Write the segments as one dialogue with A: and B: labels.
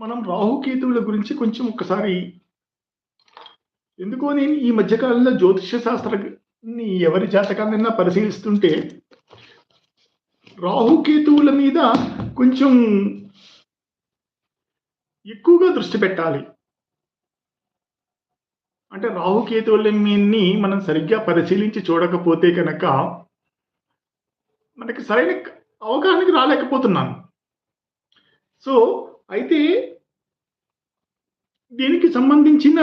A: మనం రాహుకేతువుల గురించి కొంచెం ఒక్కసారి ఎందుకో నేను ఈ మధ్యకాలంలో జ్యోతిష శాస్త్రాన్ని ఎవరి జాతకాలైనా పరిశీలిస్తుంటే రాహుకేతువుల మీద కొంచెం ఎక్కువగా దృష్టి పెట్టాలి. అంటే రాహుకేతువులని మనం సరిగ్గా పరిశీలించి చూడకపోతే కనుక మనకి సరైన అవగాహనకి రాలేకపోతున్నాను. సో అయితే దీనికి సంబంధించిన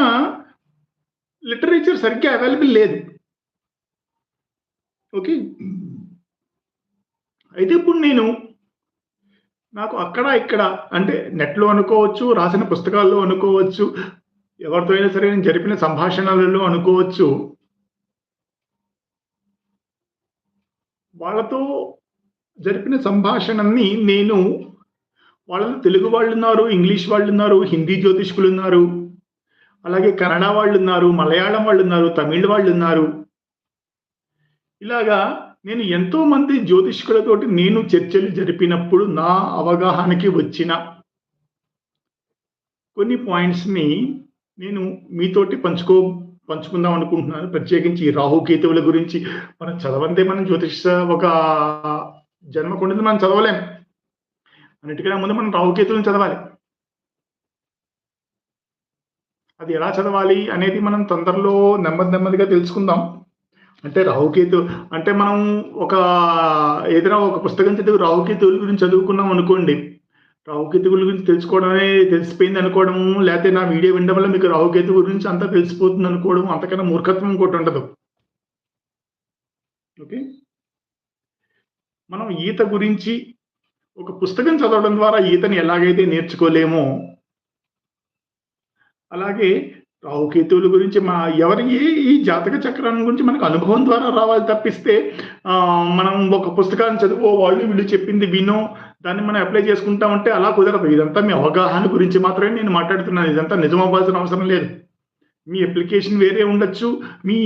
A: లిటరేచర్ సరిగ్గా అవైలబుల్ లేదు. ఓకే? అయితే ఇప్పుడు నేను నాకు అక్కడ ఇక్కడ అంటే నెట్లో అనుకోవచ్చు రాసిన పుస్తకాల్లో అనుకోవచ్చు ఎవరితో అయినా సరే నేను జరిపిన సంభాషణలలో అనుకోవచ్చు వాళ్ళతో జరిపిన సంభాషణని నేను వాళ్ళలో తెలుగు వాళ్ళు ఉన్నారు ఇంగ్లీష్ వాళ్ళు ఉన్నారు హిందీ జ్యోతిష్కులు ఉన్నారు అలాగే కన్నడ వాళ్ళు ఉన్నారు మలయాళం వాళ్ళు ఉన్నారు తమిళ్ వాళ్ళు ఉన్నారు ఇలాగా నేను ఎంతో మంది జ్యోతిష్కులతోటి నేను చర్చలు జరిపినప్పుడు నా అవగాహనకి వచ్చిన కొన్ని పాయింట్స్ని నేను మీతోటి పంచుకో పంచుకుందాం అనుకుంటున్నాను. ప్రత్యేకించి ఈ రాహుకేతువుల గురించి. మనం చదవంతే మనం జ్యోతిష ఒక జన్మకుండది మనం చదవలేం. అన్నిటికన్నా ముందు మనం రావుకేతులను చదవాలి. అది ఎలా చదవాలి అనేది మనం తొందరలో నెమ్మది నెమ్మదిగా తెలుసుకుందాం. అంటే రాహుకేతు అంటే మనం ఒక ఏదైనా ఒక పుస్తకం చదివి రాహుకేతువుల గురించి చదువుకున్నాం అనుకోండి. రాహుకేతువుల గురించి తెలుసుకోవడమే తెలిసిపోయింది అనుకోవడము లేకపోతే నా వీడియో వినడం వల్ల మీకు రాహుకేతు గురించి అంతా తెలిసిపోతుంది అనుకోవడం అంతకన్నా మూర్ఖత్వం ఇంకోటి ఉండదు. ఓకే? మనం ఈత గురించి ఒక పుస్తకం చదవడం ద్వారా ఈతని ఎలాగైతే నేర్చుకోలేమో అలాగే రాహుకేతువుల గురించి మా ఎవరి ఈ జాతక చక్రాన్ని గురించి మనకు అనుభవం ద్వారా రావాలి తప్పిస్తే మనం ఒక పుస్తకాన్ని చదువు వాళ్ళు వీళ్ళు చెప్పింది వినో దాన్ని మనం అప్లై చేసుకుంటా ఉంటే అలా కుదరదు. ఇదంతా మీ అవగాహన గురించి మాత్రమే నేను మాట్లాడుతున్నాను. ఇదంతా నిజం అవ్వాల్సిన అవసరం లేదు. మీ అప్లికేషన్ వేరే ఉండొచ్చు మీ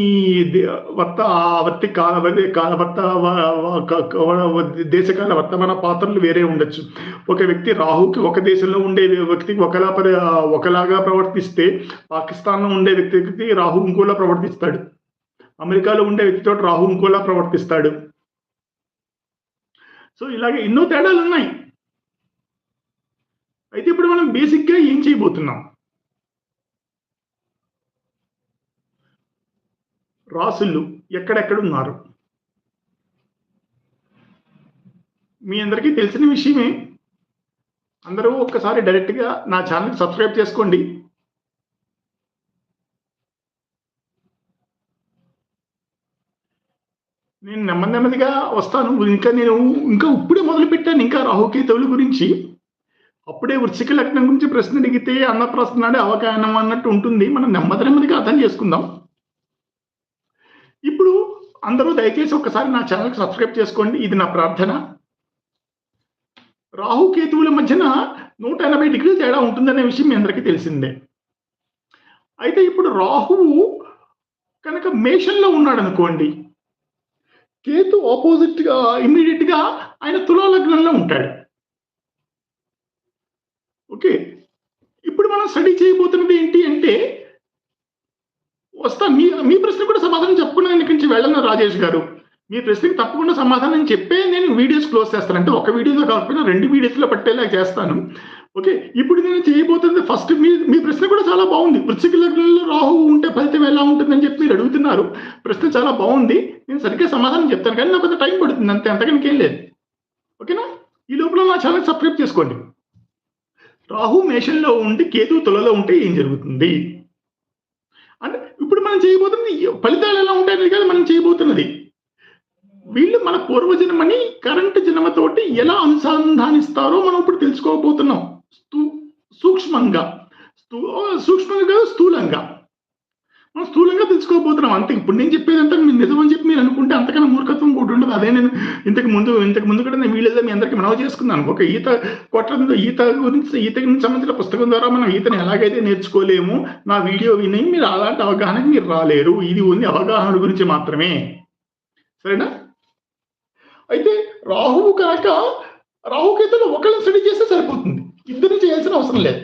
A: వర్త వర్తి కాల వర్త దేశకాల వర్తమాన పాత్రలు వేరే ఉండొచ్చు. ఒక వ్యక్తి రాహుకి ఒక దేశంలో ఉండే వ్యక్తికి ఒకలా ఒకలాగా ప్రవర్తిస్తే పాకిస్తాన్లో ఉండే వ్యక్తికి రాహు ఇంకోలా ప్రవర్తిస్తాడు. అమెరికాలో ఉండే వ్యక్తితో రాహు ఇంకోలా ప్రవర్తిస్తాడు. సో ఇలాగే ఎన్నో తేడాలు ఉన్నాయి అయితే ఇప్పుడు మనం బేసిక్గా ఏం చేయబోతున్నాం? రాసులు ఎక్కడెక్కడ ఉన్నారు మీ అందరికీ తెలిసిన విషయమే. అందరూ ఒక్కసారి డైరెక్ట్గా నా ఛానల్కి సబ్స్క్రైబ్ చేసుకోండి. నేను నెమ్మది నెమ్మదిగా వస్తాను. ఇంకా నేను ఇంకా ఇప్పుడే మొదలుపెట్టాను ఇంకా రాహుకేతువుల గురించి. అప్పుడే వృశ్చిక లగ్నం గురించి ప్రశ్న అడిగితే అన్నప్రశ్న నాడే అన్నట్టు ఉంటుంది. మనం నెమ్మది నెమ్మదిగా అర్థం చేసుకుందాం. ఇప్పుడు అందరూ దయచేసి ఒకసారి నా ఛానల్కి సబ్స్క్రైబ్ చేసుకోండి. ఇది నా ప్రార్థన. రాహుకేతువుల మధ్యన నూట ఎనభై డిగ్రీల తేడా ఉంటుందనే విషయం మీ అందరికీ తెలిసిందే. అయితే ఇప్పుడు రాహువు కనుక మేషంలో ఉన్నాడు అనుకోండి కేతు ఆపోజిట్గా ఇమ్మీడియట్గా ఆయన తులా లగ్నంలో ఉంటాడు. ఓకే. ఇప్పుడు మనం స్టడీ చేయబోతున్నది ఏంటి అంటే వస్తా. మీ మీ ప్రశ్న కూడా సమాధానం చెప్పుకున్నాను ఇక్కడి నుంచి వెళ్ళను రాజేష్ గారు. మీ ప్రశ్నకి తప్పకుండా సమాధానం చెప్పే నేను వీడియోస్ క్లోజ్ చేస్తాను. అంటే ఒక వీడియోలో కాకపోయినా రెండు వీడియోస్లో పట్టేలా చేస్తాను. ఓకే? ఇప్పుడు నేను చేయబోతుంది ఫస్ట్ మీ మీ ప్రశ్న కూడా చాలా బాగుంది. వృశ్చిక లగ్నంలో రాహు ఉంటే ఫలితం ఎలా ఉంటుందని చెప్పి మీరు అడుగుతున్నారు. ప్రశ్న చాలా బాగుంది. నేను సరిగ్గా సమాధానం చెప్తాను. కానీ నాకు కొంత టైం పడుతుంది. అంతే అంతకనికి ఏం లేదు. ఓకేనా? ఈ లోపల నా ఛానల్ సబ్స్క్రైబ్ చేసుకోండి. రాహు మేషంలో ఉండి కేతు తులలో ఉంటే ఏం జరుగుతుంది? అంటే ఇప్పుడు మనం చేయబోతున్నది ఫలితాలు ఎలా ఉంటాయనేది కదా మనం చేయబోతున్నది. వీళ్ళు మన పూర్వజన్మని కరెంట్ జన్మతోటి ఎలా అనుసంధానిస్తారో మనం ఇప్పుడు తెలుసుకోబోతున్నాం. సూక్ష్మంగా. సూక్ష్మంగా స్థూలంగా. మనం స్థూలంగా తెలుసుకోబోతున్నాం అంతే ఇప్పుడు నేను చెప్పేది అంతా మీరు నిజమని చెప్పి మీరు అనుకుంటే అంతకన్నా మూర్ఖత్వం కూడా ఉండదు. అదే నేను ఇంతకు ముందు ఇంతకు ముందు కూడా నేను వీళ్ళేదో మీ అందరికీ మనవ చేసుకున్నాను. ఒక ఈత కొట్టడంతో ఈత గురించి ఈత గురించి సంబంధించిన పుస్తకం ద్వారా మనం ఈతను ఎలాగైతే నేర్చుకోలేము నా వీడియో విని మీరు అలాంటి అవగాహనకి మీరు రాలేరు. ఇది ఉంది అవగాహన గురించి మాత్రమే. సరేనా? అయితే రాహువు కనుక రాహుకేతులు ఒకళ్ళని స్టడీ చేస్తే సరిపోతుంది. ఇద్దరు చేయాల్సిన అవసరం లేదు.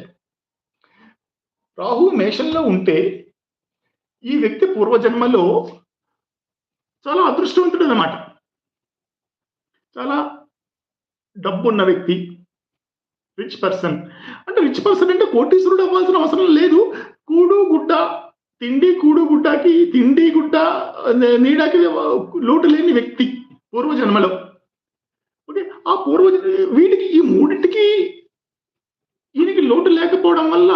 A: రాహు మేషంలో ఉంటే ఈ వ్యక్తి పూర్వజన్మలో చాలా అదృష్టవంతుడు అనమాట చాలా డబ్బున్న వ్యక్తి రిచ్ పర్సన్ అంటే రిచ్ పర్సన్ అంటే కోటీశ్వరుడు అవ్వాల్సిన అవసరం లేదు. కూడు గుడ్డ తిండి కూడు గుడ్డకి తిండి గుడ్డ నీడకి లోటు లేని వ్యక్తి పూర్వజన్మలో. ఓకే? ఆ పూర్వజ వీటికి ఈ మూడింటికి ఈయనకి లోటు లేకపోవడం వల్ల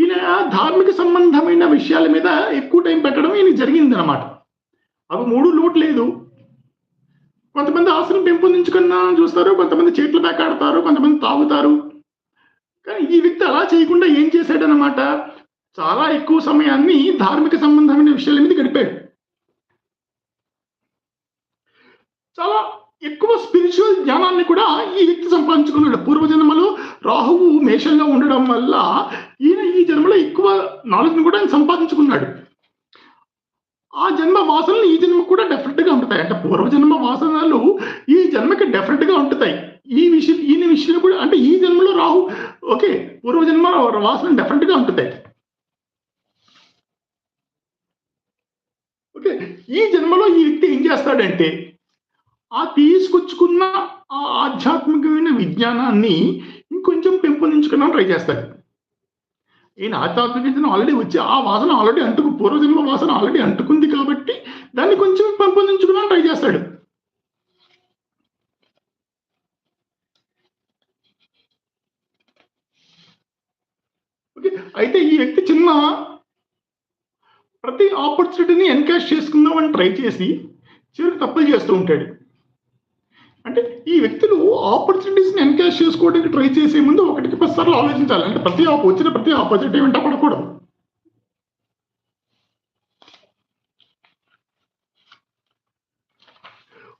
A: ఈయన ధార్మిక సంబంధమైన విషయాల మీద ఎక్కువ టైం పెట్టడం ఈయన జరిగింది అనమాట అవి మూడు లోటు లేదు. కొంతమంది ఆశను పెంపొందించుకున్నా చూస్తారు కొంతమంది చేతులు పేకాడతారు కొంతమంది తాగుతారు. కానీ ఈ వ్యక్తి అలా చేయకుండా ఏం చేశాడనమాట చాలా ఎక్కువ సమయాన్ని ధార్మిక సంబంధమైన విషయాల మీద గడిపాడు. చాలా ఎక్కువ స్పిరిచువల్ జ్ఞానాన్ని కూడా ఈ వ్యక్తి సంపాదించుకున్నాడు. పూర్వజన్మలో రాహువు మేషంలో ఉండడం వల్ల ఈయన ఈ జన్మలో ఎక్కువ నాలెడ్జ్ని కూడా ఆయన సంపాదించుకున్నాడు. ఆ జన్మ వాసనలు ఈ జన్మ కూడా డెఫినెట్ ఉంటాయి. అంటే పూర్వజన్మ వాసనలు ఈ జన్మకి డెఫరెంట్గా ఉంటాయి. ఈ విషయం ఈయన విషయం కూడా అంటే ఈ జన్మలో రాహు ఓకే పూర్వజన్మ వాసన డెఫినెట్ ఉంటుతాయి ఓకే ఈ జన్మలో ఈ వ్యక్తి ఏం చేస్తాడంటే ఆ తీసుకొచ్చుకున్న ఆ ఆధ్యాత్మికమైన విజ్ఞానాన్ని ఇంకొంచెం పెంపొందించుకున్న ట్రై చేస్తాడు. ఈయన ఆధ్యాత్మిక విజ్ఞానం ఆల్రెడీ వచ్చి ఆ వాసన ఆల్రెడీ అంటుకు పూర్వజన్మ వాసన ఆల్రెడీ అంటుకుంది కాబట్టి దాన్ని కొంచెం పెంపొందించుకున్న ట్రై చేస్తాడు. ఓకే అయితే ఈ వ్యక్తి చిన్న ప్రతి ఆపర్చునిటీని ఎన్కాష్ చేసుకుందామని ట్రై చేసి చివరికి తప్పులు చేస్తూ ఉంటాడు. అంటే ఈ వ్యక్తులు ఆపర్చునిటీస్ని ఎన్కాష్ చేసుకోవడానికి ట్రై చేసే ముందు ఒకటికి పది సార్లు ఆలోచించాలి. అంటే ప్రతి ఆప్ వచ్చిన ప్రతి ఆపర్చునిటీ వెంట పడకూడదు.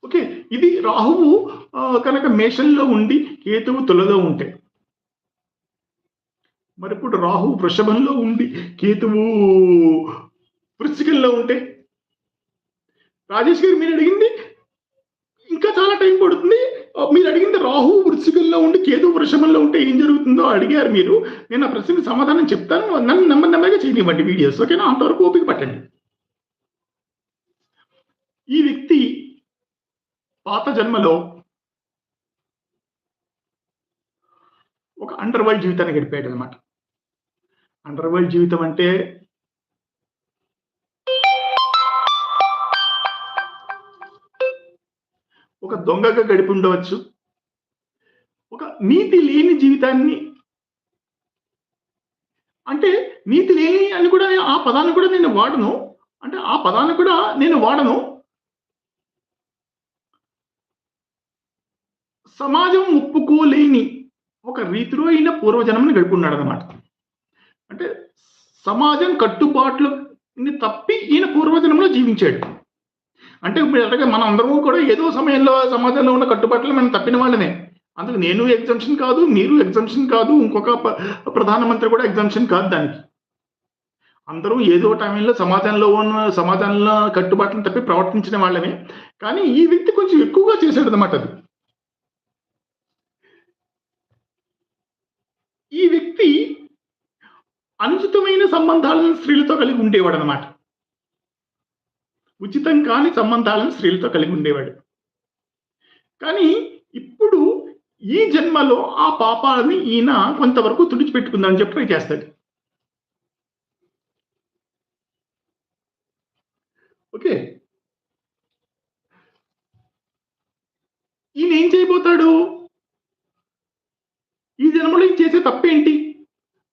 A: ఓకే ఇది రాహువు కనుక మేషంలో ఉండి కేతువు తులలో ఉంటే. మరి ఇప్పుడు రాహువు వృషభంలో ఉండి కేతువు వృశ్చికంలో ఉంటే. రాజేష్ గారు మీరు అడిగింది ఇంకా చాలా టైం పడుతుంది. మీరు అడిగింది రాహు వృశ్చికంలో ఉండి కేతు వృషభంలో ఉంటే ఏం జరుగుతుందో అడిగారు మీరు. నేను ఆ ప్రశ్నకి సమాధానం చెప్తాను. నన్ను నెమ్మది నెమ్మదిగా చేయనివ్వండి వీడియోస్. ఓకేనా? అంతవరకు ఓపిక పట్టండి. ఈ వ్యక్తి పాత జన్మలో ఒక అండర్ వరల్డ్ జీవితాన్ని గడిపాడు అనమాట అండర్ వరల్డ్ జీవితం అంటే ఒక దొంగగా గడిపి ఉండవచ్చు ఒక నీతి లేని జీవితాన్ని అంటే నీతి లేని అని కూడా ఆ పదాన్ని కూడా నేను వాడను. అంటే ఆ పదాన్ని కూడా నేను వాడను. సమాజం ఒప్పుకోలేని ఒక రీతిలో అయిన పూర్వజన్మని గడుపున్నాడు అనమాట అంటే సమాజం కట్టుబాట్లని తప్పి ఈయన పూర్వజన్మలో జీవించాడు. అంటే ఇప్పుడు ఎలాగే మనం అందరము కూడా ఏదో సమయంలో సమాజంలో ఉన్న కట్టుబాట్లు మనం తప్పిన వాళ్ళనే అందుకు నేను ఎగ్జామ్షన్ కాదు మీరు ఎగ్జామ్షన్ కాదు ఇంకొక ప్రధానమంత్రి కూడా ఎగ్జామ్షన్ కాదు దానికి. అందరూ ఏదో టైంలో సమాజంలో ఉన్న సమాజంలో కట్టుబాట్లను తప్పి ప్రవర్తించిన వాళ్ళమే. కానీ ఈ వ్యక్తి కొంచెం ఎక్కువగా చేశాడు అనమాట అది. ఈ వ్యక్తి అనుచితమైన సంబంధాలను స్త్రీలతో కలిగి ఉండేవాడు అనమాట ఉచితం కాని సంబంధాలను స్త్రీలతో కలిగి ఉండేవాడు. కానీ ఇప్పుడు ఈ జన్మలో ఆ పాపాలని ఈయన కొంతవరకు తుడిచిపెట్టుకుందని చెప్పి ట్రై చేస్తాడు. ఓకే. ఈయన ఏం చేయబోతాడు? ఈ జన్మలో ఈయన చేసే తప్పేంటి?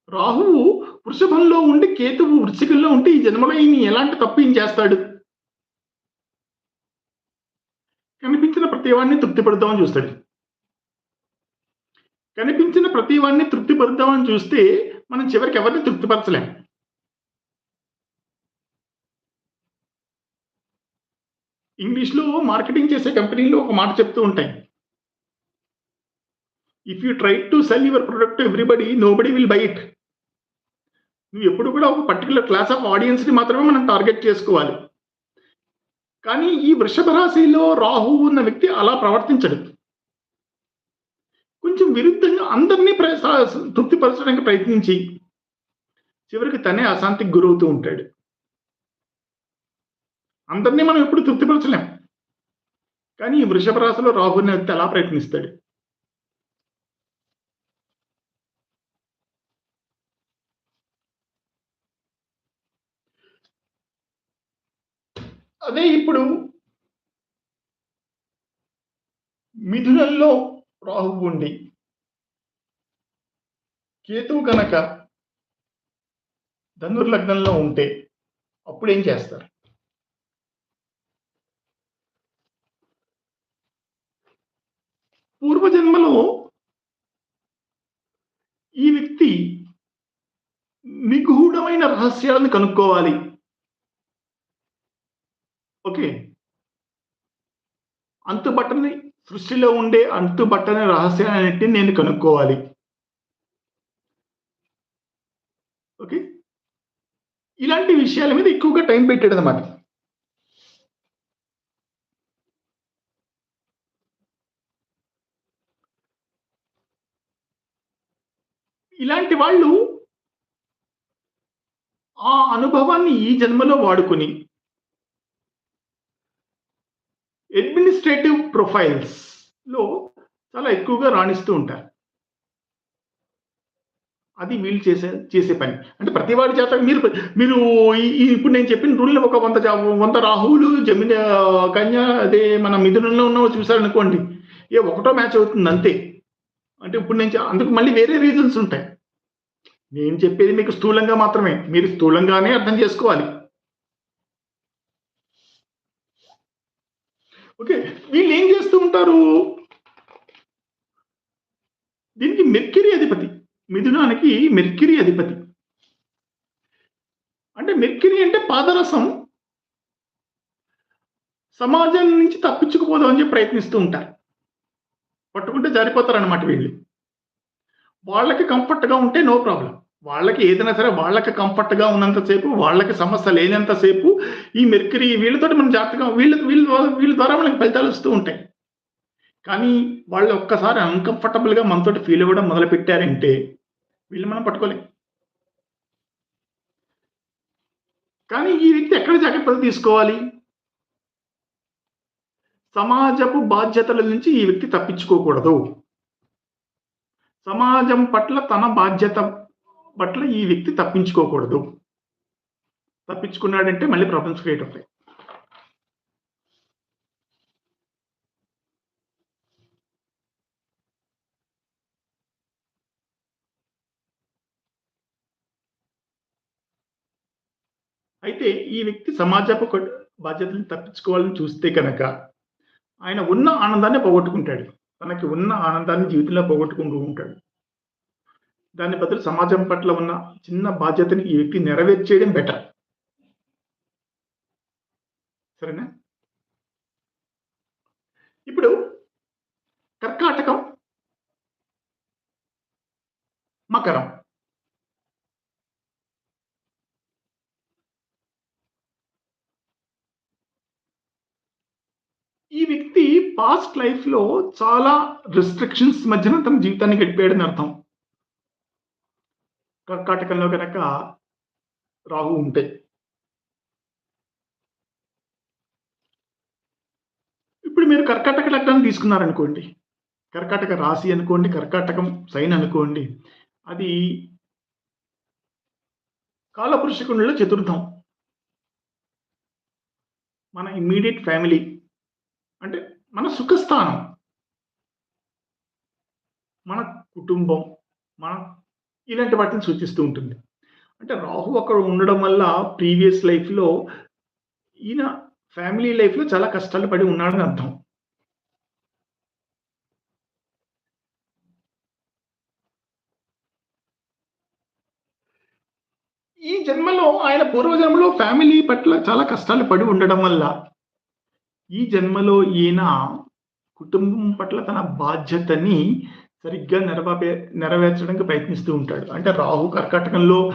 A: రాహువు వృషభంలో ఉండి కేతువు వృశ్చికంలో ఉంటే ఈ జన్మలో ఈయన ఎలాంటి తప్పు ఏం చేస్తాడు? ప్రతివాడిని తృప్తిపడతామని వాడిని చూస్తాడు. కనిపించిన ప్రతివాడిని తృప్తిపడతామని చూస్తే మనం చివరికి ఎవరిని తృప్తిపరచలేం. ఇంగ్లీష్లో మార్కెటింగ్ చేసే కంపెనీలు ఒక మాట చెప్తూ ఉంటాయి. If you try to sell your product everybody nobody will buy it నువ్వు ఎప్పుడు కూడా ఒక పర్టికులర్ క్లాస్ ఆఫ్ ఆడియన్స్ని మాత్రమే మనం టార్గెట్ చేసుకోవాలి. కానీ ఈ వృషభ రాశిలో రాహు ఉన్న వ్యక్తి అలా ప్రవర్తించడు. కొంచెం విరుద్ధంగా అందరినీ తృప్తిపరచడానికి ప్రయత్నించి చివరికి తనే అశాంతికి గురవుతూ ఉంటాడు. అందరినీ మనం ఎప్పుడు తృప్తిపరచలేం. కానీ ఈ వృషభ రాశిలో రాహు అనే వ్యక్తి అలా ప్రయత్నిస్తాడు. అదే ఇప్పుడు మిథునంలో రాహు ఉండి కేతువు కనుక ధనుర్లగ్నంలో ఉంటే అప్పుడు ఏం చేస్తారు? పూర్వజన్మలో ఈ వ్యక్తి నిగూఢమైన రహస్యాలను కనుక్కోవాలి. ఓకే. అంతుబట్టని సృష్టిలో ఉండే అంతుబట్టని రహస్యాలన్నింటినీ నేను కనుక్కోవాలి. ఓకే. ఇలాంటి విషయాల మీద ఎక్కువగా టైం పెట్టాడు అనమాట ఇలాంటి వాళ్ళు ఆ అనుభవాన్ని ఈ జన్మలో వాడుకొని అడ్మినిస్ట్రేటివ్ ప్రొఫైల్స్లో చాలా ఎక్కువగా రాణిస్తూ ఉంటారు. అది వీళ్ళు చేసే చేసే పని. అంటే ప్రతి వాడి చేత మీరు మీరు ఈ- ఇప్పుడు నేను చెప్పిన రూల్ని ఒక వంద వంద రాహువులు జమిన కన్య అదే మన మిథునంలో ఉన్న చూసారనుకోండి ఏ ఒకటో మ్యాచ్ అవుతుంది అంతే. అంటే ఇప్పుడు నేను అందుకు మళ్ళీ వేరే రీజన్స్ ఉంటాయి. నేను చెప్పేది మీకు స్థూలంగా మాత్రమే. మీరు స్థూలంగానే అర్థం చేసుకోవాలి. ఓకే వీళ్ళు ఏం చేస్తూ ఉంటారు? దీనికి మెర్కిరి అధిపతి మిథునానికి మెర్కిరి అధిపతి. అంటే మెర్కిరి అంటే పాదరసం సమాజం నుంచి తప్పించుకుపోదాం అని చెప్పి ప్రయత్నిస్తూ ఉంటారు. పట్టుకుంటే జారిపోతారు అనమాట వీళ్ళు. వాళ్ళకి కంఫర్ట్గా ఉంటే నో ప్రాబ్లం వాళ్ళకి ఏదైనా సరే వాళ్ళకి కంఫర్ట్గా ఉన్నంతసేపు వాళ్ళకి సమస్య లేనంతసేపు ఈ మెర్కరీ వీళ్ళతోటి మనం జాగ్రత్తగా వీళ్ళ వీళ్ళ వీళ్ళ ద్వారా మనకి ఫలితాలు వస్తూ ఉంటాయి. కానీ వాళ్ళు ఒక్కసారి అన్కంఫర్టబుల్గా మనతోటి ఫీల్ అవ్వడం మొదలు పెట్టారంటే వీళ్ళు మనం పట్టుకోలేం. కానీ ఈ వ్యక్తి ఎక్కడ జాగ్రత్తలు తీసుకోవాలి? సమాజపు బాధ్యతల నుంచి ఈ వ్యక్తి తప్పించుకోకూడదు. సమాజం పట్ల తన బాధ్యత పట్ల ఈ వ్యక్తి తప్పించుకోకూడదు. తప్పించుకున్నాడంటే మళ్ళీ ప్రాబ్లమ్స్ క్రియేట్ అవుతాయి. అయితే ఈ వ్యక్తి సమాజపు కొ- బాధ్యతలను తప్పించుకోవాలని చూస్తే కనుక ఆయన ఉన్న ఆనందాన్ని పోగొట్టుకుంటాడు. తనకి ఉన్న ఆనందాన్ని జీవితంలో పోగొట్టుకుంటూ ఉంటాడు. దాని బదులు సమాజం పట్ల ఉన్న చిన్న బాధ్యతని ఈ వ్యక్తి నెరవేర్చేయడం బెటర్ సరేనా? ఇప్పుడు కర్కాటకం మకరం. ఈ వ్యక్తి పాస్ట్ లైఫ్లో చాలా రిస్ట్రిక్షన్స్ మధ్యన తన జీవితాన్ని గడిపాడని అర్థం. కర్కాటకంలో కనుక రాహు ఉంటే. ఇప్పుడు మీరు కర్కాటక లగ్నాన్ని తీసుకున్నారనుకోండి కర్కాటక రాశి అనుకోండి కర్కాటకం సైన్ అనుకోండి అది కాలపురుషకుండలో చతుర్థం. మన ఇమ్మీడియట్ ఫ్యామిలీ అంటే మన సుఖస్థానం మన కుటుంబం మన ఇలాంటి వాటిని సూచిస్తూ ఉంటుంది. అంటే రాహు అక్కడ ఉండడం వల్ల ప్రీవియస్ లైఫ్లో ఈయన ఫ్యామిలీ లైఫ్లో చాలా కష్టాలు పడి ఉన్నాడని అర్థం. ఈ జన్మలో ఆయన పూర్వజన్మలో ఫ్యామిలీ పట్ల చాలా కష్టాలు పడి ఉండడం వల్ల ఈ జన్మలో ఈయన కుటుంబం పట్ల తన బాధ్యతని సరిగ్గా నెరవే నెరవేర్చడానికి ప్రయత్నిస్తూ ఉంటాడు. అంటే రాహు కర్కాటకంలో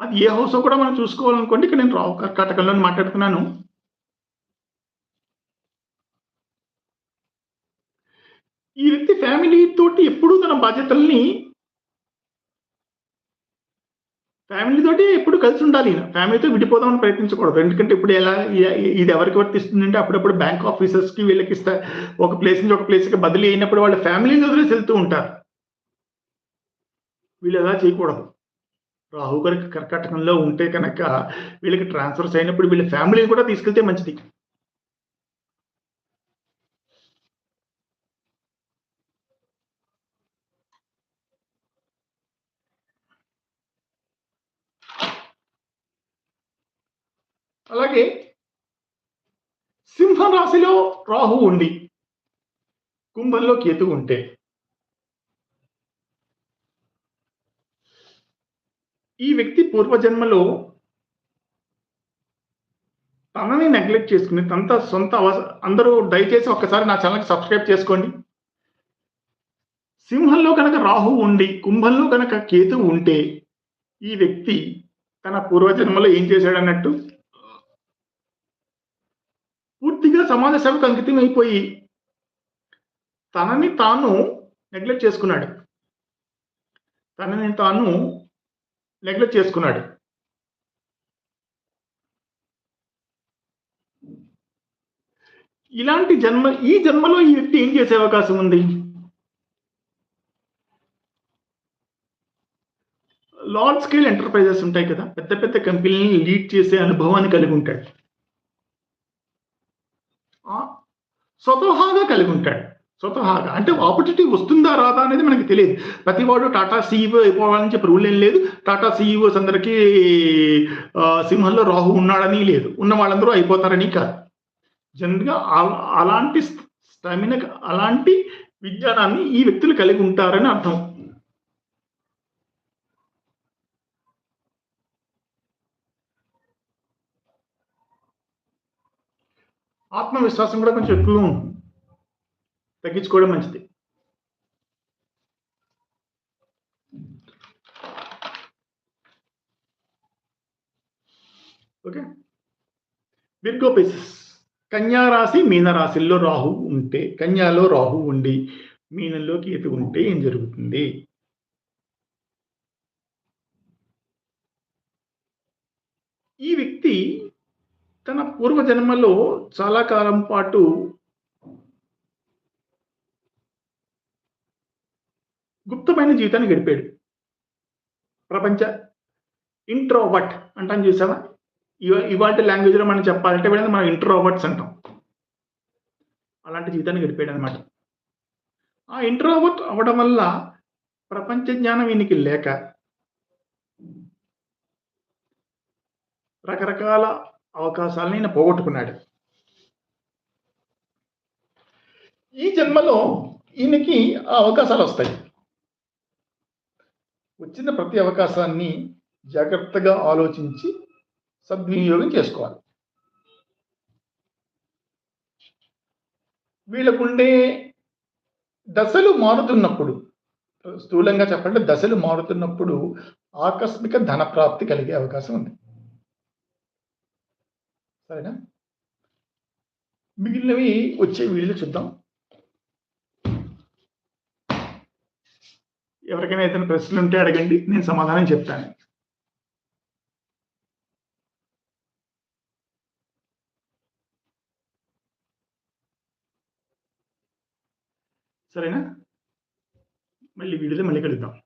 A: అది ఏ హౌస్ కూడా మనం చూసుకోవాలనుకోండి ఇక్కడ నేను రాహు కర్కాటకంలో మాట్లాడుతున్నాను. ఈ వ్యక్తి ఫ్యామిలీ తోటి ఎప్పుడూ తన బాధ్యతల్ని ఫ్యామిలీ తోటి ఎప్పుడు కలిసి ఉండాలి ఈయన. ఫ్యామిలీతో విడిపోదామని ప్రయత్నించకూడదు. ఎందుకంటే ఇప్పుడు ఎలా ఇది ఎవరికి వర్తిస్తుందంటే అప్పుడప్పుడు బ్యాంక్ ఆఫీసర్స్‌కి వీళ్ళకి ఇస్తా ఒక ప్లేస్ నుంచి ఒక ప్లేస్‌కి బదిలీ అయినప్పుడు వాళ్ళ ఫ్యామిలీని వదిలేసి వెళ్తూ ఉంటారు. వీళ్ళు ఎలా చేయకూడదు. రాహు గారికి కర్కాటకంలో ఉంటే కనుక వీళ్ళకి ట్రాన్స్‌ఫర్స్ అయినప్పుడు వీళ్ళ ఫ్యామిలీని కూడా తీసుకెళ్తే మంచిది. అలాగే సింహం రాశిలో రాహు ఉండి కుంభంలో కేతు ఉంటే ఈ వ్యక్తి పూర్వజన్మలో తనని నెగ్లెక్ట్ చేసుకుని తనంత సొంత అందరూ దయచేసి ఒక్కసారి నా ఛానల్‌కి సబ్స్క్రైబ్ చేసుకోండి. సింహంలో కనుక రాహు ఉండి, కుంభంలో కనుక కేతు ఉంటే ఈ వ్యక్తి తన పూర్వజన్మలో ఏం చేశాడన్నట్టు సమాజ సేవకు అంకితం అయిపోయి తనని తాను నెగ్లెక్ట్ చేసుకున్నాడు. తనని తాను నెగ్లెక్ట్ చేసుకున్నాడు. ఇలాంటి జన్మ ఈ జన్మలో ఈ వ్యక్తి ఏం చేసే అవకాశం ఉంది? లార్జ్ స్కేల్ ఎంటర్‌ప్రైజెస్ ఉంటాయి కదా! పెద్ద పెద్ద కంపెనీలని లీడ్ చేసే అనుభవాన్ని కలిగి ఉంటాడు. ఆ! స్వతహాగా కలిగి ఉంటాడు. స్వతహాగా. అంటే ఆపర్చునిటీ వస్తుందా? రాదా? అనేది మనకి తెలియదు ప్రతివాడు టాటా సీఈఓ అయిపోవాలని చెప్పి రూల్ ఏం లేదు. టాటా సీఈఓస్ అందరికీ సింహంలో రాహు ఉన్నాడని లేదు. ఉన్న వాళ్ళందరూ అయిపోతారని కాదు. జనరల్‌గా అలాంటి స్టామినా అలాంటి విజ్ఞానాన్ని ఈ వ్యక్తులు కలిగి ఉంటారని అర్థం. ఆత్మవిశ్వాసం కూడా కొంచెం ఎక్కువగా ఉంటుంది. తగ్గించుకోవడం మంచిది. ఓకే. విర్గో పేసెస్ కన్యా రాశి, మీన రాహు ఉంటే కన్యాలో రాహు ఉండి, మీనంలో కేతు ఉంటే ఏం జరుగుతుంది? ఈ వ్యక్తి తన పూర్వజన్మలో చాలా కాలం పాటు గుప్తమైన జీవితాన్ని గడిపాడు. ప్రపంచ ఇంట్రోవర్ట్ అంటాం చూసావా? ఇవ లాంగ్వేజ్‌లో మనం చెప్పాలంటే వీళ్ళని మనం ఇంట్రోవర్ట్స్ అంటాం. అలాంటి జీవితాన్ని గడిపాడు అనమాట ఆ ఇంట్రోవర్ట్ అవ్వడం వల్ల ప్రపంచ జ్ఞానం ఈయనకి లేక రకరకాల అవకాశాలను ఈయన పోగొట్టుకున్నాడు. ఈ జన్మలో ఈయనకి ఆ అవకాశాలు వస్తాయి వచ్చిన ప్రతి అవకాశాన్ని జాగ్రత్తగా ఆలోచించి సద్వినియోగం చేసుకోవాలి. వీళ్ళకుండే దశలు మారుతున్నప్పుడు స్థూలంగా చెప్పాలంటే దశలు మారుతున్నప్పుడు ఆకస్మిక ధన ప్రాప్తి కలిగే అవకాశం ఉంది. సరేనా? మిగిలినవి వచ్చే వీడియోలో చూద్దాం. ఎవరికైనా ఏదైనా ప్రశ్నలుంటే అడగండి. నేను సమాధానం చెప్తాను. సరేనా? మళ్ళీ వీడియోలో మళ్ళీ కలుద్దాం.